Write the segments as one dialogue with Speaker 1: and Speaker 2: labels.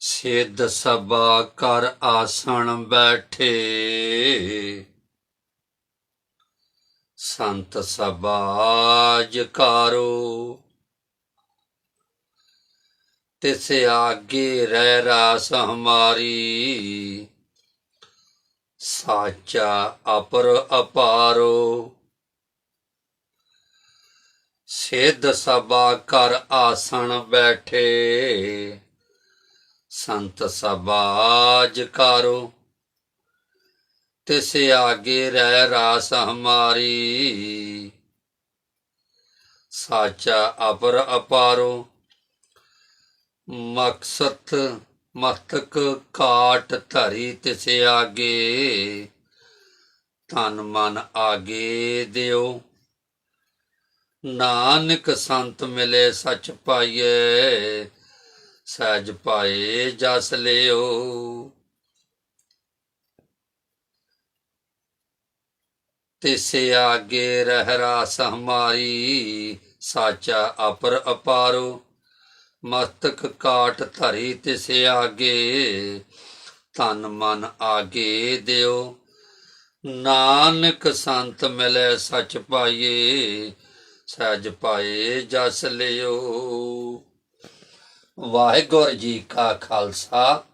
Speaker 1: ਸਿੱਧ ਸਭਾ ਕਰ ਆਸਣ ਬੈਠੇ। ਸੰਤ ਸਭਾ ਜਕਾਰੋ ਤਿਸ ਆਗੇ ਰਹਿ ਰਾਸ ਹਮਾਰੀ। ਸਾਚਾ ਅਪਰ ਅਪਾਰੋ। ਸਿੱਧ ਸਭਾ ਕਰ ਆਸਣ ਬੈਠੇ। ਸੰਤ ਸਬਾਜ ਕਾਰੋ। ਤਿਸ ਆਗੇ ਰਹਿ ਰਾਸ ਹਮਾਰੀ। ਸਾਚਾ ਅਪਰ ਅਪਾਰੋ। ਮਕਸਤ ਮਸਤਕ ਕਾਟ ਧਰੀ ਤਿਸ ਆਗੇ। ਤਨ ਮਨ ਆਗੇ ਦਿਓ। ਨਾਨਕ ਸੰਤ ਮਿਲੇ ਸਚ ਪਾਈਏ। ਸਹਿਜ ਪਾਏ ਜਸ ਲਿਓ। ਤਿਸੇ ਆਗੇ ਰਹਿ ਰਾਸ ਹਮਾਰੀ, ਸਾਚਾ ਅਪਰ ਅਪਾਰੋ। ਮਸਤਕ ਕਾਟ ਧਰੀ ਤਿਸੇ ਆਗੇ ਤਨ ਮਨ ਆਗੇ ਦਿਓ। ਨਾਨਕ ਸੰਤ ਮਿਲੇ ਸਚ ਪਾਈਏ, ਸਹਿਜ ਪਾਏ ਜਸ ਲਿਓ। ਵਾਹਿਗੁਰੂ ਜੀ ਕਾ ਖਾਲਸਾ,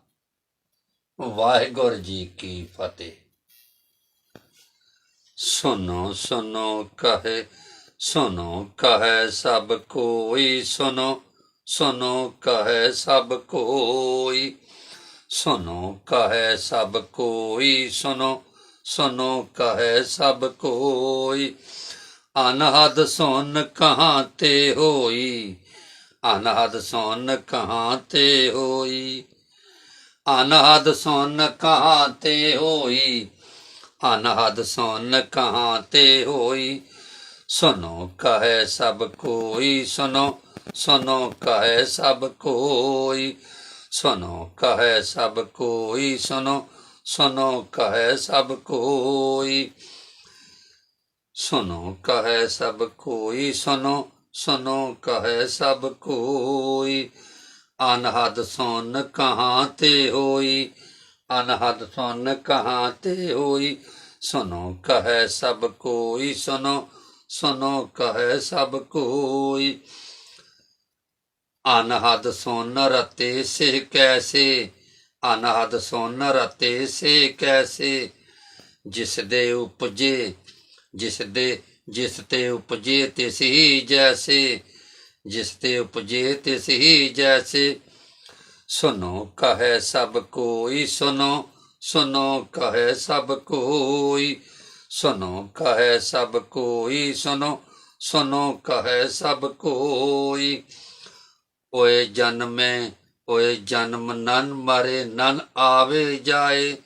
Speaker 1: ਵਾਹਿਗੁਰੂ ਜੀ ਕੀ ਫਤਿਹ। ਸੁਨੋ ਸੁਨੋ ਕਹੇ ਸੁਨੋ ਕਹੇ ਸਭ ਕੋਈ ਸੁਨੋ ਸੁਨੋ ਕਹੇ ਸਭ ਕੋਈ ਸੁਨੋ ਕਹੇ ਸਭ ਕੋਈ ਸੁਨੋ ਸੁਨੋ ਕਹੇ ਸਭ ਕੋਈ, ਅਨਹਦ ਸੁਨ ਕਹਾਂ ਤੇ ਹੋਈ। ਅਨਹਦ ਸੁਨ ਕਹਾਂ ਤੇ ਹੋਈ? ਅਨਹਦ ਸੁਨ ਕਹਾਂ ਤੇ ਹੋਈ? ਅਨਹਦ ਸੁਨ ਕਹਾਂ ਤੇ ਹੋਈ? ਸੁਨੋ ਕਹੇ ਸਭ ਕੋਈ, ਸੁਨੋ ਸੁਨੋ ਕਹੇ ਸਭ ਕੋਈ। ਸੁਨੋ ਕਹੇ ਸਭ ਕੋਈ, ਸੁਨੋ ਸੁਨੋ ਕਹੇ ਸਭ ਕੋਈ। ਸੁਨੋ ਕਹੇ ਸਭ ਕੋਈ, ਸੁਨੋ ਸੁਨੋ ਕਹੇ ਸਭ ਕੋਈ, ਅਨਹਦ ਸੁਨ ਕਹਾਂ ਤੇ ਹੋਈ, ਅਨਹਦ ਸੁਨ ਕਹਾਂ ਤੇ ਹੋਈ, ਸੁਨੋ ਕਹੇ ਸਭ ਕੋਈ, ਸੁਨੋ ਸੁਨੋ ਕਹੇ ਸਭ ਕੋਈ। ਅਨਹਦ ਸੁਨ ਰਤੇ ਸੇ ਕੈਸੇ, ਅਨਹਦ ਸੁਨ ਰਤੇ ਸੇ ਕੈਸੇ, ਜਿਸ ਦੇ ਉਪਜੇ, ਜਿਸ ਦੇ ਜਿਸ ਤੇ ਉਪਜੇ ਤਿਸ ਹੀ ਜੈਸੇ, ਜਿਸ ਤੇ ਉਪਜੇ ਤਿਸ ਹੀ ਜੈਸੇ। ਸੁਨੋ ਕਹੇ ਸਭ ਕੋਈ, ਸੁਨੋ ਸੁਨੋ ਕਹੇ ਸਭ ਕੋਈ, ਸੁਨੋ ਕਹੇ ਸਭ ਕੋਈ, ਸੁਨੋ ਸੁਨੋ ਕਹੇ ਸਭ ਕੋਈ। ਓਏ ਜਨਮੇ, ਓਏ ਜਨਮ ਨਨ ਮਰੇ ਨਨ ਆਵੇ ਜਾਏ,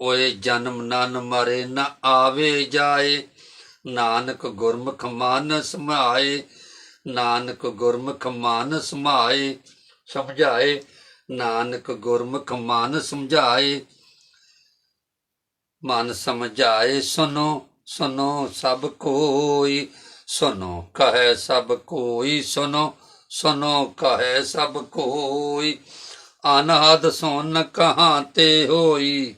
Speaker 1: ਓਏ ਜਨਮ ਨਨ ਮਰੇ ਨ ਆਵੇ ਜਾਏ ਨਾਨਕ ਗੁਰਮੁਖ ਮਨ ਸਮਾਏ, ਨਾਨਕ ਗੁਰਮੁਖ ਮਨ ਸਮਾਏ, ਸਮਝਾਏ, ਨਾਨਕ ਗੁਰਮੁਖ ਮਨ ਸਮਝਾਏ। ਮਨ ਸਮਝਾਏ ਸੁਨੋ ਸੁਨੋ ਸਭ ਕੋਈ, ਸੁਨੋ ਕਹੇ ਸਭ ਕੋਈ, ਸੁਨੋ ਸੁਨੋ ਕਹੇ ਸਭ ਕੋਈ। ਅਨਹਦ ਸੁਨ ਕਹਾਂ ਤੇ ਹੋਈ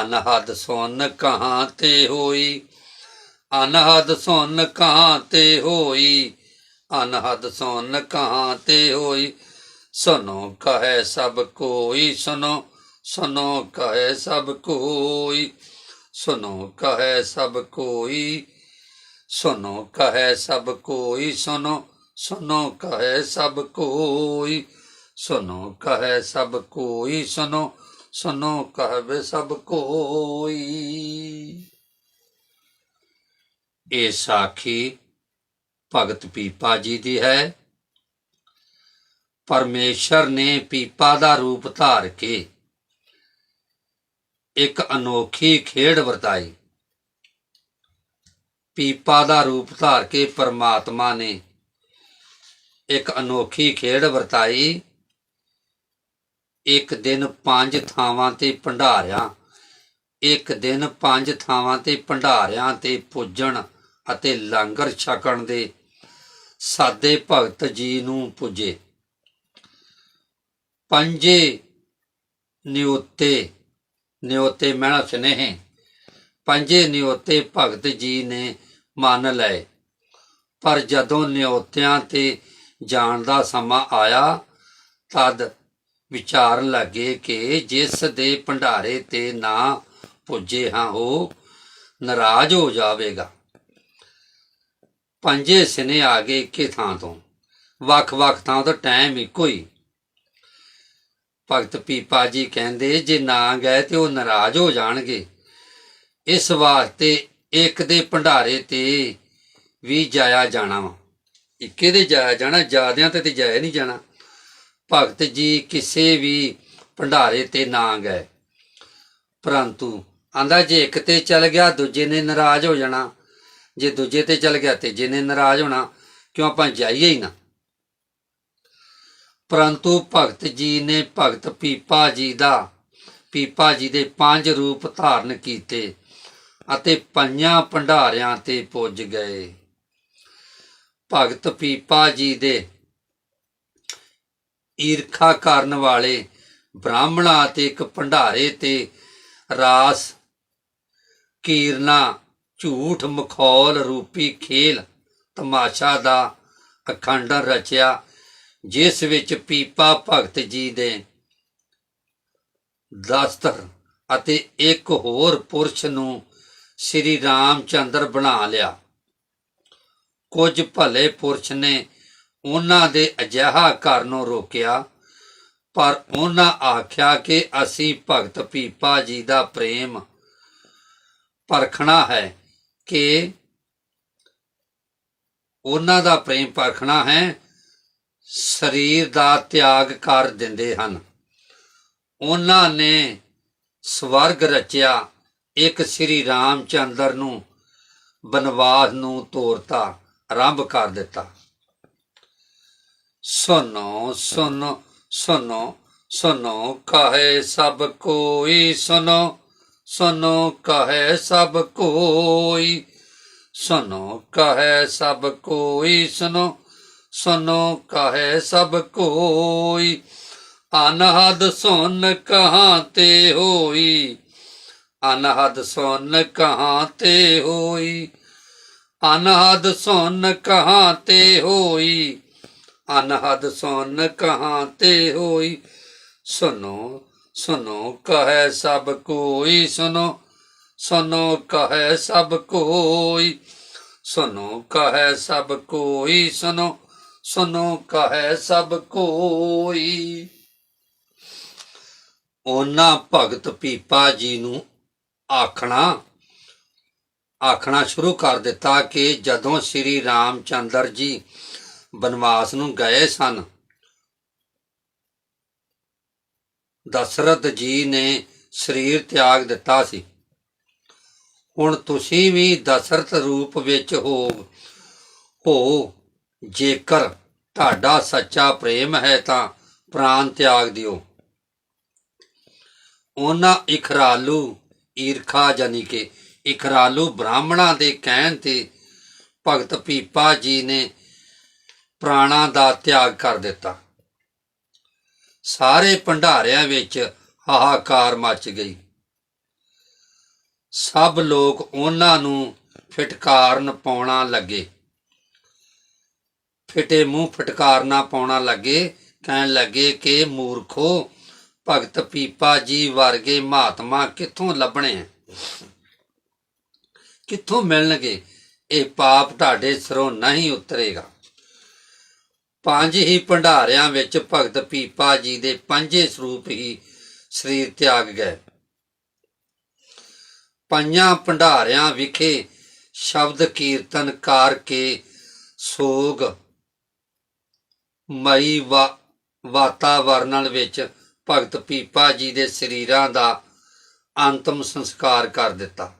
Speaker 1: ਅਨਹਦ ਸੁਨ ਕਹਾਂ ਤੇ ਹੋਈ? ਅਨਹਦ ਸੁਨ ਕਹਾਂ ਤੇ ਹੋਈ? ਅਨਹਦ ਸੁਨ ਕਹਾਂ ਤੇ ਹੋਈ? ਸੁਨੋ ਕਹੇ ਸਭ ਕੋਈ, ਸੁਨੋ ਸੁਨੋ ਕਹੇ ਸਭ ਕੋਈ, ਸੁਨੋ ਕਹੇ ਸਭ ਕੋਈ, ਸੁਨੋ ਕਹੇ ਸਭ ਕੋਈ, ਸੁਨੋ ਸੁਨੋ ਕਹੇ ਸਭ ਕੋਈ, ਸੁਨੋ ਕਹੇ ਸਭ ਕੋਈ, ਸੁਨੋ ਸੁਨੋ ਕਹਵੇ ਸਭ ਕੋਈ। ਇਹ ਸਾਖੀ ਭਗਤ ਪੀਪਾ ਜੀ ਦੀ ਹੈ। ਪਰਮੇਸ਼ਰ ਨੇ ਪੀਪਾ ਦਾ ਰੂਪ ਧਾਰ ਕੇ ਇੱਕ ਅਨੋਖੀ ਖੇਡ ਵਰਤਾਈ। ਪੀਪਾ ਦਾ ਰੂਪ ਧਾਰ ਕੇ ਪਰਮਾਤਮਾ ਨੇ ਇੱਕ ਅਨੋਖੀ ਖੇਡ ਵਰਤਾਈ। ਇੱਕ ਦਿਨ ਪੰਜ ਥਾਵਾਂ ਤੇ ਭੰਡਾਰਿਆਂ, ਇੱਕ ਦਿਨ ਪੰਜ ਥਾਵਾਂ ਤੇ ਭੰਡਾਰਿਆਂ ਤੇ ਪੁੱਜਣ ਅਤੇ ਲੰਗਰ ਛਕਣ ਦੇ ਸਾਦੇ ਭਗਤ ਜੀ ਨੂੰ ਪੁੱਜੇ। ਪੰਜੇ ਨਿਉਤੇ ਨਿਉਤੇ ਮਹਿਣਾ ਸੁਨੇਹੇ, ਪੰਜੇ ਨਿਉਤੇ ਭਗਤ ਜੀ ਨੇ ਮੰਨ ਲਏ। ਪਰ ਜਦੋਂ ਨਿਉਤਿਆਂ ਤੇ ਜਾਣ ਦਾ ਸਮਾਂ ਆਇਆ, ਤਦ ਵਿਚਾਰਨ ਲੱਗੇ ਕਿ ਜਿਸ ਦੇ ਭੰਡਾਰੇ ਤੇ ਨਾ ਪੁੱਜੇ ਹਾਂ ਉਹ ਨਾਰਾਜ਼ ਹੋ ਜਾਵੇਗਾ। ਪੰਜੇ ਸਿਨੇ ਆ ਗਏ ਇੱਕੇ ਥਾਂ ਤੋਂ। ਵੱਖ-ਵੱਖ ਥਾਂ ਤੋਂ ਟਾਈਮ ਇੱਕੋ ਹੀ। ਭਗਤ ਪੀਪਾ ਜੀ ਕਹਿੰਦੇ, ਜੇ ਨਾ ਗਏ ਤੇ ਉਹ ਨਾਰਾਜ਼ ਹੋ ਜਾਣਗੇ। ਇਸ ਵਾਸਤੇ ਇੱਕ ਦੇ ਭੰਡਾਰੇ ਤੇ ਵੀ ਜਾਇਆ ਜਾਣਾ ਵਾ। ਇੱਕੇ ਦੇ ਜਾਇਆ ਜਾਣਾ ਜਿਆਦਿਆਂ ਤੇ ਤੇ ਜਾਇਆ ਨਹੀਂ ਜਾਣਾ। ਭਗਤ ਜੀ ਕਿਸੇ ਵੀ ਭੰਡਾਰੇ ਤੇ ਨਾ ਗਏ। ਪਰੰਤੂ ਆਂਦਾ ਜੇ ਇੱਕ ਤੇ ਚੱਲ ਗਿਆ, ਦੂਜੇ ਨੇ ਨਾਰਾਜ਼ ਹੋ ਜਾਣਾ। ਜੇ ਦੂਜੇ ਤੇ ਚੱਲ ਗਿਆ, ਤੀਜੇ ਨੇ ਨਾਰਾਜ਼ ਹੋਣਾ, ਕਿਉਂ ਆਪਾਂ ਜਾਈਏ ਹੀ ਨਾ? ਪਰੰਤੂ ਭਗਤ ਜੀ ਨੇ ਭਗਤ ਪੀਪਾ ਜੀ ਦਾ, ਪੀਪਾ ਜੀ ਦੇ ਪੰਜ ਰੂਪ ਧਾਰਨ ਕੀਤੇ ਅਤੇ ਪੰਜਾਂ ਭੰਡਾਰਿਆਂ ਤੇ ਪੁੱਜ ਗਏ। ਭਗਤ ਪੀਪਾ ਜੀ ਦੇ ਈਰਖਾ ਕਰਨ ਵਾਲੇ ਬ੍ਰਾਹਮਣਾਂ ਤੇ ਇੱਕ ਭੰਡਾਰੇ ਤੇ ਰਾਸ, ਕੀਰਨਾ, ਝੂਠ, ਮਖੌਲ ਰੂਪੀ ਖੇਲ ਤਮਾਸ਼ਾ ਦਾ ਅਖੰਡ ਰਚਿਆ, ਜਿਸ ਵਿੱਚ ਪੀਪਾ ਭਗਤ ਜੀ ਦੇ ਦਸਤਰ ਅਤੇ ਇੱਕ ਹੋਰ ਪੁਰਸ਼ ਨੂੰ ਸ੍ਰੀ ਰਾਮਚੰਦਰ ਬਣਾ ਲਿਆ। ਕੁਝ ਭਲੇ ਪੁਰਸ਼ ਨੇ ਉਹਨਾਂ ਦੇ ਅਜਿਹਾ ਕਰਨੋਂ ਰੋਕਿਆ, ਪਰ ਉਹਨਾਂ ਆਖਿਆ ਕਿ ਅਸੀਂ ਭਗਤ ਪੀਪਾ ਜੀ ਦਾ ਪ੍ਰੇਮ ਪਰਖਣਾ ਹੈ ਕਿ ਉਹਨਾਂ ਦਾ ਪ੍ਰੇਮ ਪਰਖਣਾ ਹੈ, ਸਰੀਰ ਦਾ ਤਿਆਗ ਕਰ ਦਿੰਦੇ ਹਨ। ਉਹਨਾਂ ਨੇ ਸਵਰਗ ਰਚਿਆ, ਇੱਕ ਸ੍ਰੀ ਰਾਮਚੰਦਰ ਨੂੰ ਬਨਵਾਸ ਨੂੰ ਤੋਰਤਾ ਆਰੰਭ ਕਰ ਦਿੱਤਾ। ਸੁਨੋ ਸੁਨੋ ਸੁਨੋ ਸੁਨੋ ਕਹੇ ਸਭ ਕੋਈ ਸੁਨੋ ਸੁਨੋ ਕਹੇ ਸਭ ਕੋਈ ਸੁਨੋ ਕਹੇ ਸਭ ਕੋਈ ਸੁਨੋ ਸੁਨੋ ਕਹੇ ਸਭ ਕੋਈ ਅਨਹਦ ਸੁਨ ਕਹਾਂ ਤੇ ਹੋਈ, ਅਨਹਦ ਸੁਨ ਕਹਾਂ ਤੇ ਹੋਈ, ਅਨਹਦ ਸੁਨ ਕਹਾਂ ਤੇ ਹੋਈ ਅਨਹਦ ਸੁਨ ਕਹਾਂ ਤੇ ਹੋਈ। ਸੁਨੋ ਸੁਨੋ ਕਹੈ ਸਭ ਕੋਈ, ਸੁਨੋ ਸੁਨੋ ਕਹੈ ਸਭ ਕੋਈ। ਸੁਨੋ ਕਹੈ ਸਭ ਕੋਈ, ਸੁਨੋ ਸੁਨੋ ਕਹੈ ਸਭ ਕੋਈ। ਉਹਨਾਂ ਭਗਤ ਪੀਪਾ ਜੀ ਨੂੰ ਆਖਣਾ ਆਖਣਾ ਸ਼ੁਰੂ ਕਰ ਦਿੱਤਾ ਕਿ ਜਦੋਂ ਸ੍ਰੀ ਰਾਮਚੰਦਰ ਜੀ ਬਨਵਾਸ ਨੂੰ ਗਏ ਸਨ। ਦਸ਼ਰਥ ਜੀ ਨੇ ਸਰੀਰ ਤਿਆਗ ਦਿੱਤਾ ਸੀ। ਹੁਣ ਤੁਸੀਂ ਵੀ ਦਸ਼ਰਥ ਰੂਪ ਵਿੱਚ ਹੋ ਹੋ। ਜੇਕਰ ਤੁਹਾਡਾ ਸੱਚਾ ਪ੍ਰੇਮ ਹੈ ਤਾਂ ਪ੍ਰਾਨ ਤਿਆਗ ਦਿਓ। ਉਹਨਾਂ ਇਖਰਾਲੂ ਈਰਖਾ ਜਾਨੀ ਕਿ ਇਖਰਾਲੂ ਬ੍ਰਾਹਮਣਾਂ ਦੇ ਕਹਿਣ ਤੇ ਭਗਤ ਪੀਪਾ ਜੀ ਨੇ ਪ੍ਰਾਣਾ ਦਾ ਤਿਆਗ ਕਰ ਦਿੱਤਾ। ਸਾਰੇ ਭੰਡਾਰਿਆਂ ਵਿੱਚ ਹਾਹਾਕਾਰ ਮਚ ਗਈ। ਸਭ ਲੋਕ ਉਹਨਾਂ ਨੂੰ ਫਟਕਾਰਨ ਪਾਉਣਾ ਲੱਗੇ। ਫਿਟੇ ਮੂੰਹ ਫਟਕਾਰਨਾ ਪਾਉਣਾ ਲੱਗੇ, ਕਹਿਣ ਲੱਗੇ ਕਿ ਮੂਰਖੋ, ਭਗਤ ਪੀਪਾ ਜੀ ਵਰਗੇ ਮਹਾਤਮਾ ਕਿੱਥੋਂ ਲੱਭਣੇ ਆ? ਕਿੱਥੋਂ ਮਿਲਣਗੇ? ਇਹ ਪਾਪ ਤੁਹਾਡੇ ਸਿਰੋਂ ਨਹੀਂ ਉਤਰੇਗਾ। ਪੰਜ ਹੀ ਭੰਡਾਰਿਆਂ ਵਿੱਚ ਭਗਤ ਪੀਪਾ ਜੀ ਦੇ ਪੰਜੇ ਸਰੂਪ ਹੀ ਸਰੀਰ ਤਿਆਗ ਗਏ। ਪੰਜਾਂ ਭੰਡਾਰਿਆਂ ਵਿਖੇ ਸ਼ਬਦ ਕੀਰਤਨ ਕਰਕੇ ਸੋਗ ਮਈ ਵਾਤਾਵਰਣ ਵਿੱਚ ਭਗਤ ਪੀਪਾ ਜੀ ਦੇ ਸਰੀਰਾਂ ਦਾ ਅੰਤਮ ਸੰਸਕਾਰ ਕਰ ਦਿੱਤਾ।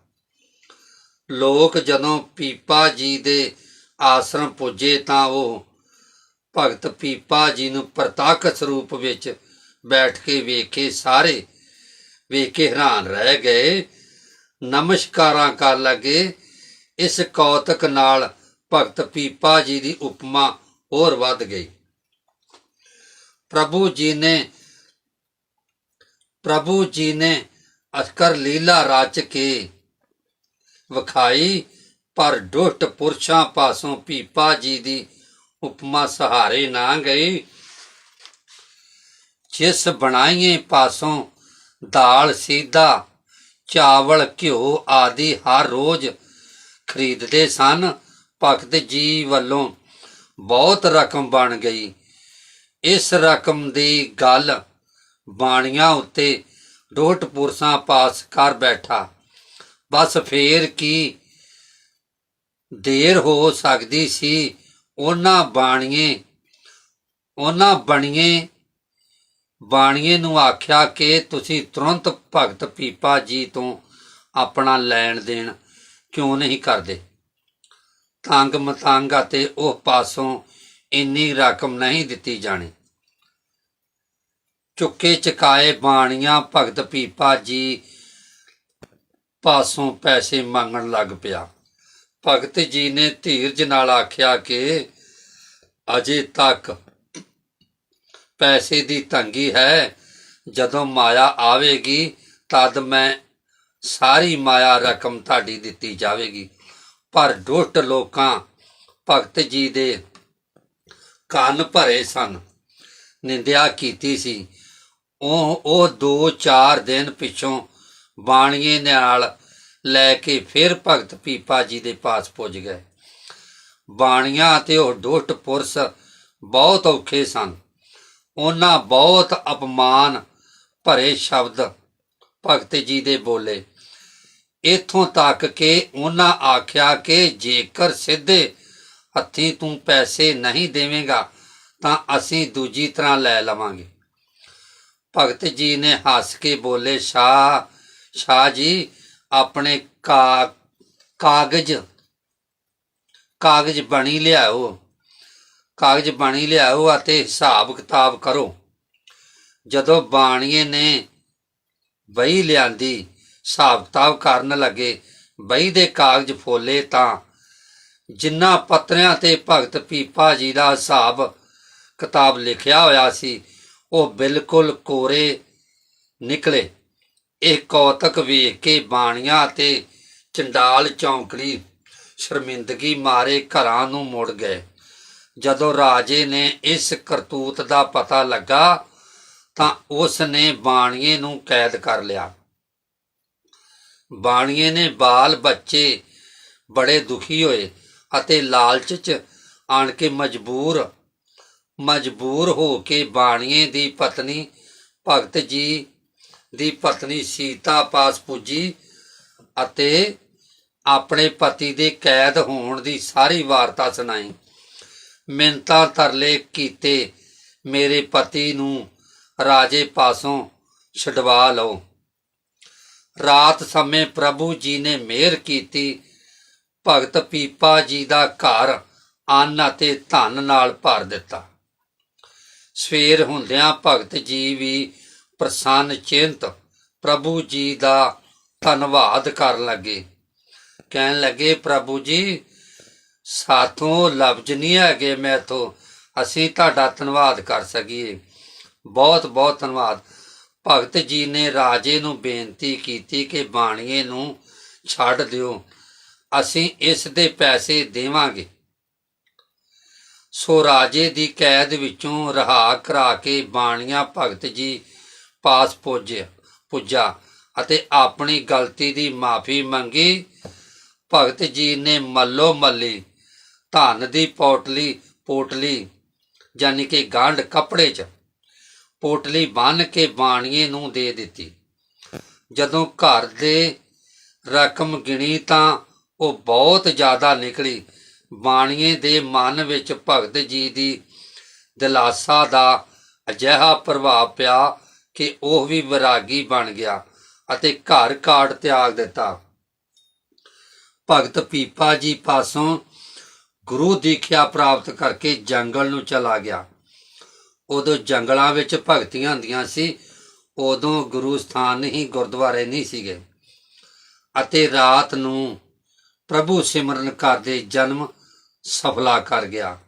Speaker 1: ਲੋਕ ਜਦੋਂ ਪੀਪਾ ਜੀ ਦੇ ਆਸ਼ਰਮ ਪੁੱਜੇ ਤਾਂ ਉਹ ਭਗਤ ਪੀਪਾ ਜੀ ਨੂੰ ਪ੍ਰਤੱਖ ਸਰੂਪ ਵਿੱਚ ਬੈਠ ਕੇ ਵੇਖੇ ਸਾਰੇ, ਵੇਖ ਕੇ ਹੈਰਾਨ ਰਹਿ ਗਏ। ਨਮਸਕਾਰਾਂ ਕਰ ਲਗੇ। ਇਸ ਕੌਤਕ ਨਾਲ ਭਗਤ ਪੀਪਾ ਜੀ ਦੀ ਉਪਮਾ ਹੋਰ ਵੱਧ ਗਈ। ਪ੍ਰਭੂ ਜੀ ਨੇ, ਪ੍ਰਭੂ ਜੀ ਨੇ ਅਸਕਰ ਲੀਲਾ ਰਚ ਕੇ ਵਿਖਾਈ, ਪਰ ਦੁਸ਼ਟ ਪੁਰਸ਼ਾਂ ਪਾਸੋਂ ਪੀਪਾ ਜੀ ਦੀ ਉਪਮਾ ਸਹਾਰੇ ਨਾ ਗਈ। ਜਿਸ ਬਣਾਈਏ ਪਾਸੋਂ ਦਾਲ ਸੀਧਾ ਚਾਵਲ, ਘਿਓ ਆਦਿ ਹਰ ਰੋਜ਼ ਖਰੀਦਦੇ ਸਨ, ਭਗਤ ਜੀ ਵੱਲੋਂ ਬਹੁਤ ਰਕਮ ਬਣ ਗਈ। ਇਸ ਰਕਮ ਦੀ ਗੱਲ ਬਾਣੀਆਂ ਉੱਤੇ ਡੋਟ ਪੁਰਸਾਂ ਪਾਸ ਕਰ ਬੈਠਾ। ਬਸ ਫੇਰ ਕੀ ਦੇਰ ਹੋ ਸਕਦੀ ਸੀ? ਉਹਨਾਂ ਬਾਣੀਏ, ਉਹਨਾਂ ਬਣੀਏ, ਬਾਣੀਏ ਨੂੰ ਆਖਿਆ ਕਿ ਤੁਸੀਂ ਤੁਰੰਤ ਭਗਤ ਪੀਪਾ ਜੀ ਤੋਂ ਆਪਣਾ ਲੈਣ ਦੇਣ ਕਿਉਂ ਨਹੀਂ ਕਰਦੇ? ਤੰਗ ਮਤੰਗ ਅਤੇ ਉਹ ਪਾਸੋਂ ਇੰਨੀ ਰਕਮ ਨਹੀਂ ਦਿੱਤੀ ਜਾਣੀ। ਚੁੱਕੇ ਚਕਾਏ ਬਾਣੀਆਂ ਭਗਤ ਪੀਪਾ ਜੀ ਪਾਸੋਂ ਪੈਸੇ ਮੰਗਣ ਲੱਗ ਪਿਆ। ਭਗਤ ਜੀ ਨੇ ਧੀਰਜ ਨਾਲ ਆਖਿਆ ਕਿ ਅਜੇ ਤੱਕ ਪੈਸੇ ਦੀ ਤੰਗੀ ਹੈ, ਜਦੋਂ ਮਾਇਆ ਆਵੇਗੀ, ਤਦ ਮੈਂ ਸਾਰੀ ਮਾਇਆ ਰਕਮ ਤੁਹਾਡੀ ਦਿੱਤੀ ਜਾਵੇਗੀ। ਪਰ ਦੁਸ਼ਟ ਲੋਕਾਂ ਭਗਤ ਜੀ ਦੇ ਕੰਨ ਭਰੇ ਸਨ। ਨਿੰਦਿਆ ਕੀਤੀ ਸੀ। ਉਹ ਉਹ 2-4 ਦਿਨ ਪਿੱਛੋਂ ਬਾਣੀਏ ਨਾਲ ਲੈ ਕੇ ਫਿਰ ਭਗਤ ਪੀਪਾ ਜੀ ਦੇ ਪਾਸ ਪੁੱਜ ਗਏ। ਬਾਣੀਆਂ ਤੇ ਉਹ ਦੁਸ਼ਟ ਪੁਰਸ਼ ਬਹੁਤ ਔਖੇ ਸਨ। ਉਹਨਾਂ ਬਹੁਤ ਅਪਮਾਨ ਭਰੇ ਸ਼ਬਦ ਭਗਤ ਜੀ ਦੇ ਬੋਲੇ। ਇਥੋਂ ਤੱਕ ਕਿ ਉਹਨਾਂ ਆਖਿਆ ਕਿ ਜੇਕਰ ਸਿੱਧੇ ਹੱਥੀਂ ਤੂੰ ਪੈਸੇ ਨਹੀਂ ਦੇਵੇਂਗਾ, ਤਾਂ ਅਸੀਂ ਦੂਜੀ ਤਰ੍ਹਾਂ ਲੈ ਲਵਾਂਗੇ। ਭਗਤ ਜੀ ਨੇ ਹੱਸ ਕੇ ਬੋਲੇ, ਸ਼ਾਹ ਸ਼ਾਹ ਜੀ ਆਪਣੇ ਕਾ ਕਾਗਜ਼ ਕਾਗਜ਼ ਬਣੀ ਲਿਆਓ। ਕਾਗਜ਼ ਬਣੀ ਲਿਆਓ ਅਤੇ ਹਿਸਾਬ ਕਿਤਾਬ ਕਰੋ। ਜਦੋਂ ਬਾਣੀਏ ਨੇ ਬਈ ਲਿਆਂਦੀ, ਹਿਸਾਬ ਕਿਤਾਬ ਕਰਨ ਲੱਗੇ ਬਈ ਦੇ ਕਾਗਜ਼ ਫੋਲੇ ਤਾਂ ਜਿੰਨਾ ਪੱਤਰਿਆਂ ਤੇ ਭਗਤ ਪੀਪਾ ਜੀ ਦਾ ਹਿਸਾਬ ਕਿਤਾਬ ਲਿਖਿਆ ਹੋਇਆ ਸੀ, ਉਹ ਬਿਲਕੁਲ ਕੋਰੇ ਨਿਕਲੇ। ਇਹ ਕੌਤਕ ਵੇਖ ਕੇ ਬਾਣੀਆਂ ਤੇ ਚੰਡਾਲ ਚੌਂਕੜੀ ਸ਼ਰਮਿੰਦਗੀ ਮਾਰੇ ਘਰਾਂ ਨੂੰ ਮੁੜ ਗਏ। ਜਦੋਂ ਰਾਜੇ ਨੇ ਇਸ ਕਰਤੂਤ ਦਾ ਪਤਾ ਲੱਗਾ, ਤਾਂ ਉਸ ਨੇ ਬਾਣੀਏ ਨੂੰ ਕੈਦ ਕਰ ਲਿਆ। ਬਾਣੀਏ ਨੇ ਬਾਲ ਬੱਚੇ ਬੜੇ ਦੁਖੀ ਹੋਏ ਅਤੇ ਲਾਲਚ 'ਚ ਆਣ ਕੇ ਮਜਬੂਰ ਮਜਬੂਰ ਹੋ ਕੇ ਬਾਣੀਏ ਦੀ ਪਤਨੀ ਭਗਤ ਜੀ ਦੀ ਪਤਨੀ ਸੀਤਾ ਪਾਸ ਪੁੱਜੀ ਅਤੇ ਆਪਣੇ ਪਤੀ ਦੇ ਕੈਦ ਹੋਣ ਦੀ ਸਾਰੀ ਵਾਰਤਾ ਸੁਣਾਈ। ਮਿੰਤਾ ਤਰਲੇ ਕੀਤੇ, ਮੇਰੇ ਪਤੀ ਨੂੰ ਰਾਜੇ ਪਾਸੋਂ ਛਡਵਾ ਲਓ। ਰਾਤ ਸਮੇਂ ਪ੍ਰਭੂ ਜੀ ਨੇ ਮਿਹਰ ਕੀਤੀ। ਭਗਤ ਪੀਪਾ ਜੀ ਦਾ ਘਰ ਅੰਨ ਅਤੇ ਧਨ ਨਾਲ ਭਰ ਦਿੱਤਾ। ਸਵੇਰ ਹੁੰਦਿਆਂ ਭਗਤ ਜੀ ਵੀ ਪ੍ਰਸੰਨ ਚਿੰਤ ਪ੍ਰਭੂ ਜੀ ਦਾ ਧੰਨਵਾਦ ਕਰਨ ਲੱਗੇ। ਕਹਿਣ ਲੱਗੇ, ਪ੍ਰਭੂ ਜੀ, ਸਾਥੋਂ ਲਫ਼ਜ਼ ਨਹੀਂ ਹੈਗੇ ਮੈਥੋਂ। ਅਸੀਂ ਤੁਹਾਡਾ ਧੰਨਵਾਦ ਕਰ ਸਕੀਏ। ਬਹੁਤ ਬਹੁਤ ਧੰਨਵਾਦ। ਭਗਤ ਜੀ ਨੇ ਰਾਜੇ ਨੂੰ ਬੇਨਤੀ ਕੀਤੀ ਕਿ ਬਾਣੀਏ ਨੂੰ ਛੱਡ ਦਿਓ। ਅਸੀਂ ਇਸ ਦੇ ਪੈਸੇ ਦੇਵਾਂਗੇ। ਸੋ ਰਾਜੇ ਦੀ ਕੈਦ ਵਿੱਚੋਂ ਰਹਾ ਕਰਾ ਕੇ ਬਾਣੀਆ ਭਗਤ ਜੀ ਪਾਸ ਪੁੱਜਿਆ ਪੁੱਜਾ ਅਤੇ ਆਪਣੀ ਗਲਤੀ ਦੀ ਮਾਫੀ ਮੰਗੀ। ਭਗਤ ਜੀ ਨੇ ਮੱਲੋ ਮੱਲੀ ਧਨ ਦੀ ਪੋਟਲੀ ਪੋਟਲੀ ਯਾਨੀ ਕਿ ਗੰਢ ਕੱਪੜੇ 'ਚ ਪੋਟਲੀ ਬੰਨ ਕੇ ਬਾਣੀਏ ਨੂੰ ਦੇ ਦਿੱਤੀ। ਜਦੋਂ ਘਰ ਦੇ ਰਕਮ ਗਿਣੀ ਤਾਂ ਉਹ ਬਹੁਤ ਜ਼ਿਆਦਾ ਨਿਕਲੀ। ਬਾਣੀਏ ਦੇ ਮਨ ਵਿੱਚ ਭਗਤ ਜੀ ਦੀ ਦਿਲਾਸਾ ਦਾ ਅਜਿਹਾ ਪ੍ਰਭਾਵ ਪਿਆ ਕਿ ਉਹ ਵੀ ਵਿਰਾਗੀ ਬਣ ਗਿਆ ਅਤੇ ਘਰ ਕਾੜ ਤਿਆਗ ਦਿੱਤਾ। ਭਗਤ ਪੀਪਾ ਜੀ ਪਾਸੋਂ ਗੁਰੂ ਦੀਖਿਆ ਪ੍ਰਾਪਤ ਕਰਕੇ ਜੰਗਲ ਨੂੰ ਚਲਾ ਗਿਆ। ਉਦੋਂ ਜੰਗਲਾਂ ਵਿੱਚ ਭਗਤੀਆਂ ਹੁੰਦੀਆਂ ਸੀ, ਉਦੋਂ ਗੁਰੂ ਸਥਾਨ ਨਹੀਂ ਗੁਰਦੁਆਰੇ ਨਹੀਂ ਸੀਗੇ। ਅਤੇ ਰਾਤ ਨੂੰ ਪ੍ਰਭੂ ਸਿਮਰਨ ਕਰਦੇ ਜਨਮ ਸਫਲਾ ਕਰ ਗਿਆ।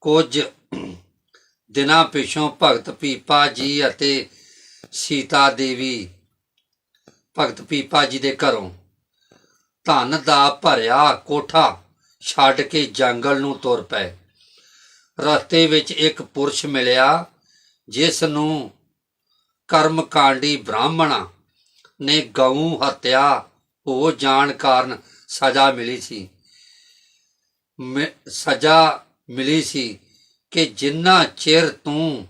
Speaker 1: ਕੁਝ ਦਿਨਾਂ ਪਿਛੋਂ ਭਗਤ ਪੀਪਾ ਜੀ ਅਤੇ ਸੀਤਾ ਦੇਵੀ, ਭਗਤ ਪੀਪਾ ਜੀ ਦੇ ਘਰੋਂ ਧਨ ਦਾ ਭਰਿਆ ਕੋਠਾ ਛੱਡ ਕੇ ਜੰਗਲ ਨੂੰ ਤੁਰ ਪਏ। ਰਸਤੇ ਵਿੱਚ ਇੱਕ ਪੁਰਸ਼ ਮਿਲਿਆ, ਜਿਸ ਨੂੰ ਕਰਮਕਾਂਡੀ ਬ੍ਰਾਹਮਣਾ ਨੇ ਗਊ ਹੱਤਿਆ ਹੋ ਜਾਣ ਕਾਰਨ ਸਜ਼ਾ ਮਿਲੀ ਸੀ। ਸਜ਼ਾ ਮਿਲੀ ਸੀ। ਕਿ ਜਿੰਨਾ ਚਿਰ ਤੂੰ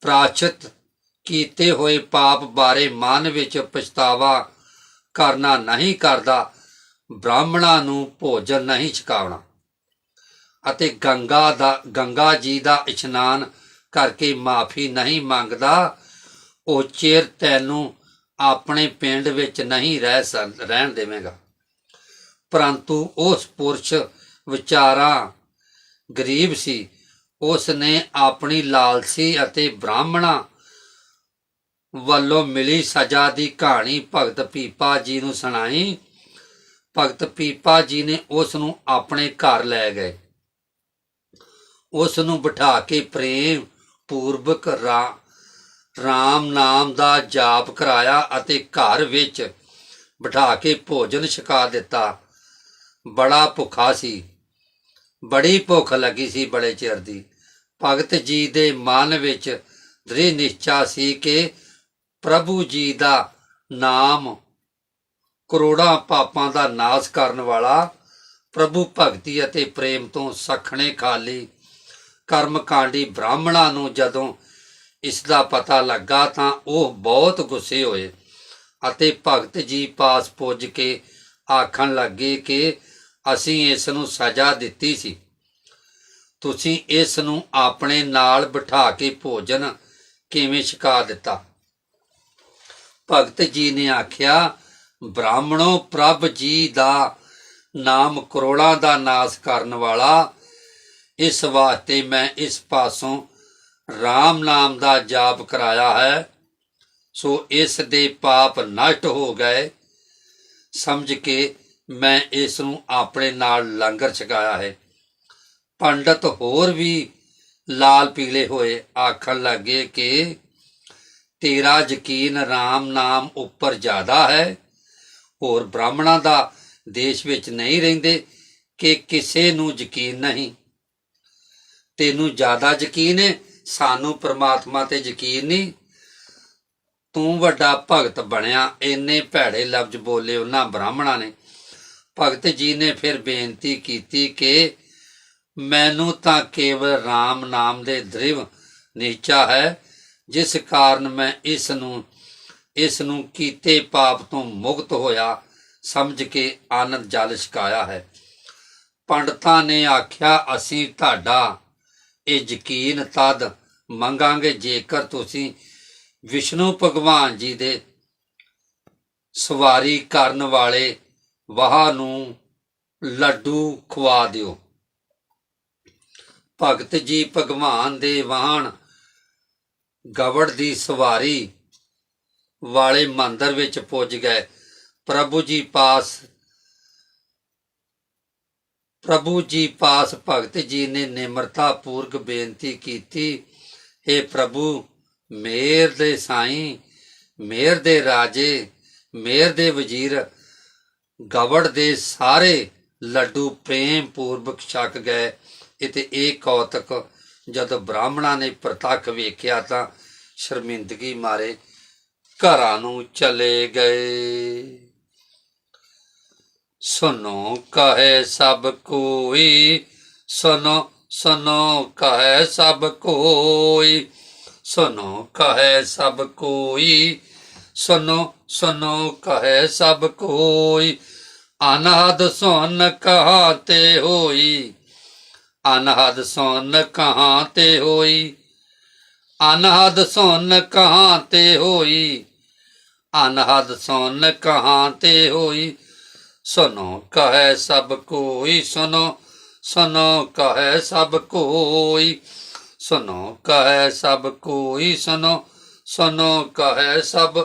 Speaker 1: ਪ੍ਰਾਚਿਤ ਕੀਤੇ ਹੋਏ ਪਾਪ ਬਾਰੇ ਮਨ ਵਿੱਚ ਪਛਤਾਵਾ ਕਰਨਾ ਨਹੀਂ ਕਰਦਾ, ਬ੍ਰਾਹਮਣਾਂ ਨੂੰ ਭੋਜਨ ਨਹੀਂ ਛਕਾਉਣਾ। ਅਤੇ ਗੰਗਾ ਦਾ, ਗੰਗਾ ਜੀ ਦਾ ਇਸ਼ਨਾਨ ਕਰਕੇ ਮਾਫੀ ਨਹੀਂ ਮੰਗਦਾ, ਉਹ ਚਿਰ ਤੈਨੂੰ ਆਪਣੇ ਪਿੰਡ ਵਿੱਚ ਨਹੀਂ ਰਹਿ ਰਹਿਣ ਦੇਵੇਗਾ। ਪਰੰਤੂ ਉਸ ਪੁਰਸ਼ ਵਿਚਾਰਾ ਗਰੀਬ ਸੀ ਉਸ ਨੇ ਆਪਣੀ ਲਾਲਸੀ ਅਤੇ ਬ੍ਰਾਹਮਣਾ ਵੱਲੋਂ ਮਿਲੀ ਸਜ਼ਾ ਦੀ ਕਹਾਣੀ ਭਗਤ ਪੀਪਾ ਜੀ ਨੂੰ ਸੁਣਾਈ। ਭਗਤ ਪੀਪਾ ਜੀ ਨੇ ਉਸ ਨੂੰ ਆਪਣੇ ਘਰ ਲੈ ਗਏ। ਉਸ ਨੂੰ ਬਿਠਾ ਕੇ ਪ੍ਰੇਮ ਪੂਰਵਕ ਰਾਮ ਨਾਮ ਦਾ ਜਾਪ ਕਰਾਇਆ ਅਤੇ ਘਰ ਵਿੱਚ ਬਿਠਾ ਕੇ ਭੋਜਨ ਛਕਾ ਦਿੱਤਾ। ਬੜਾ ਭੁੱਖਾ ਸੀ। ਬੜੀ ਭੁੱਖ ਲੱਗੀ ਸੀ ਬੜੇ ਚਿਰ ਦੀ। ਭਗਤ ਜੀ ਦੇ ਮਨ ਵਿੱਚ ਦ੍ਰਿੜ ਨਿਸ਼ਚਾ ਸੀ ਕਿ ਪ੍ਰਭੂ ਜੀ ਦਾ ਨਾਮ ਕਰੋੜਾਂ ਪਾਪਾਂ ਦਾ ਨਾਸ਼ ਕਰਨ ਵਾਲਾ ਪ੍ਰਭੂ ਭਗਤੀ ਅਤੇ ਪ੍ਰੇਮ ਤੋਂ ਸਖਣੇ ਖਾਲੀ ਕਰਮਕਾਂਡੀ ਬ੍ਰਾਹਮਣਾਂ ਨੂੰ ਜਦੋਂ ਇਸ ਦਾ ਪਤਾ ਲੱਗਾ ਤਾਂ ਉਹ ਬਹੁਤ ਗੁੱਸੇ ਹੋਏ ਅਤੇ ਭਗਤ ਜੀ ਪਾਸ ਪੁੱਜ ਕੇ ਆਖਣ ਲੱਗੇ ਕਿ ਅਸੀਂ ਇਸ ਨੂੰ ਸਜ਼ਾ ਦਿੱਤੀ ਸੀ। ਤੁਸੀਂ ਇਸ ਨੂੰ ਆਪਣੇ ਨਾਲ ਬਿਠਾ ਕੇ ਭੋਜਨ ਕਿਵੇਂ ਛਕਾ ਦਿੱਤਾ? ਭਗਤ ਜੀ ਨੇ ਆਖਿਆ, ਬ੍ਰਾਹਮਣੋ, ਪ੍ਰਭ ਜੀ ਦਾ ਨਾਮ ਕਰੋੜਾਂ ਦਾ ਨਾਸ਼ ਕਰਨ ਵਾਲਾ, ਇਸ ਵਾਸਤੇ ਮੈਂ ਇਸ ਪਾਸੋਂ RAM ਨਾਮ ਦਾ ਜਾਪ ਕਰਾਇਆ ਹੈ। ਸੋ ਇਸ ਦੇ ਪਾਪ ਨਸ਼ਟ ਹੋ ਗਏ। ਸਮਝ ਕੇ ਮੈਂ ਇਸ ਨੂੰ ਆਪਣੇ ਨਾਲ ਲੰਗਰ ਛਕਾਇਆ ਹੈ। ਪੰਡਤ ਹੋਰ ਵੀ ਲਾਲ ਪੀਲੇ ਹੋਏ ਆਖਣ ਲੱਗੇ ਕਿ ਤੇਰਾ ਯਕੀਨ RAM ਨਾਮ ਉੱਪਰ ਜ਼ਿਆਦਾ ਹੈ। ਹੋਰ ਬ੍ਰਾਹਮਣਾਂ ਦਾ ਦੇਸ਼ ਵਿੱਚ ਨਹੀਂ ਰਹਿੰਦੇ ਕਿ ਕਿਸੇ ਨੂੰ ਯਕੀਨ ਨਹੀਂ। ਤੈਨੂੰ ਜ਼ਿਆਦਾ ਯਕੀਨ ਹੈ, ਸਾਨੂੰ ਪ੍ਰਮਾਤਮਾ ਤੇ ਯਕੀਨ ਨਹੀਂ। ਤੂੰ ਵੱਡਾ ਭਗਤ ਬਣਿਆ, ਇੰਨੇ ਭੈੜੇ ਲਫ਼ਜ਼ ਬੋਲੇ ਉਹਨਾਂ ਬ੍ਰਾਹਮਣਾਂ ਨੇ। ਭਗਤ ਜੀ ਨੇ ਫਿਰ ਬੇਨਤੀ ਕੀਤੀ ਕਿ ਮੈਨੂੰ ਤਾਂ ਕੇਵਲ RAM ਨਾਮ ਦੇ ਦ੍ਰਿਵ ਨੀਚਾ ਹੈ, ਜਿਸ ਕਾਰਨ ਮੈਂ ਇਸ ਨੂੰ ਇਸ ਨੂੰ ਕੀਤੇ ਪਾਪ ਤੋਂ ਮੁਕਤ ਹੋਇਆ, ਸਮਝ ਕੇ ਆਨੰਦ ਜਲ ਛਕਾਇਆ ਹੈ। ਪੰਡਤਾਂ ਨੇ ਆਖਿਆ, ਅਸੀਂ ਤੁਹਾਡਾ ਇਹ ਯਕੀਨ ਤਦ ਮੰਗਾਂਗੇ ਜੇਕਰ ਤੁਸੀਂ ਵਿਸ਼ਨੂੰ ਭਗਵਾਨ ਜੀ ਦੇ ਸਵਾਰੀ ਕਰਨ ਵਾਲੇ ਵਾਹ ਨੂੰ ਲੱਡੂ ਖਵਾ ਦਿਓ। ਭਗਤ ਜੀ ਭਗਵਾਨ ਦੇ ਵਾਹਣ ਗਵੜ ਦੀ ਸਵਾਰੀ ਵਾਲੇ ਮੰਦਰ ਵਿੱਚ ਪੁੱਜ ਗਏ। ਪ੍ਰਭੂ ਜੀ ਪਾਸ, ਪ੍ਰਭੂ ਜੀ ਪਾਸ ਭਗਤ ਜੀ ਨੇ ਨਿਮਰਤਾ ਪੂਰਕ ਬੇਨਤੀ ਕੀਤੀ हे ਪ੍ਰਭੂ, ਮੇਰ ਦੇ ਸਾਈਂ, ਮੇਰ ਦੇ ਰਾਜੇ, ਮੇਰ ਦੇ ਵਜ਼ੀਰ ਗਵੜ ਦੇ ਸਾਰੇ ਲੱਡੂ ਪ੍ਰੇਮ ਪੂਰਵਕ ਛਕ ਗਏ। ਇਤੇ ਇਹ ਕੌਤਕ ਜਦ ਬ੍ਰਾਹਮਣਾਂ ਨੇ ਪ੍ਰਤੱਖ ਵੇਖਿਆ ਤਾਂ ਸ਼ਰਮਿੰਦਗੀ ਮਾਰੇ ਘਰਾਂ ਨੂੰ ਚਲੇ ਗਏ। ਸੁਨੋ ਕਹੇ ਸਭ ਕੋਈ ਸੁਨੋ ਸੁਨੋ ਕਹੇ ਸਭ ਕੋਈ ਸੁਨੋ ਕਹੇ ਸਭ ਕੋਈ ਸੁਨੋ ਸੁਨੋ ਕਹੇ ਸਭ ਕੋਈ ਅਨਹਦ ਸੁਨ ਕਹਾਤੇ ਹੋਈ। ਅਨਹਦ ਸੁਨ ਕਹਾਤੇ ਹੋਈ ਅਨਹਦ ਸੁਨ ਕਹਾਤੇ ਹੋਈ ਅਨਹਦ ਸੁਨ ਕਹਾਤੇ ਹੋਈ। ਸੁਨੋ ਕਹੈ ਸਭ ਕੋਈ, ਸੁਨੋ ਸੁਨੋ ਕਹੈ ਸਭ ਕੋਈ, ਸੁਨੋ ਕਹੈ ਸਭ ਕੋਈ, ਸੁਨੋ ਸੁਨੋ ਕਹੈ ਸਭ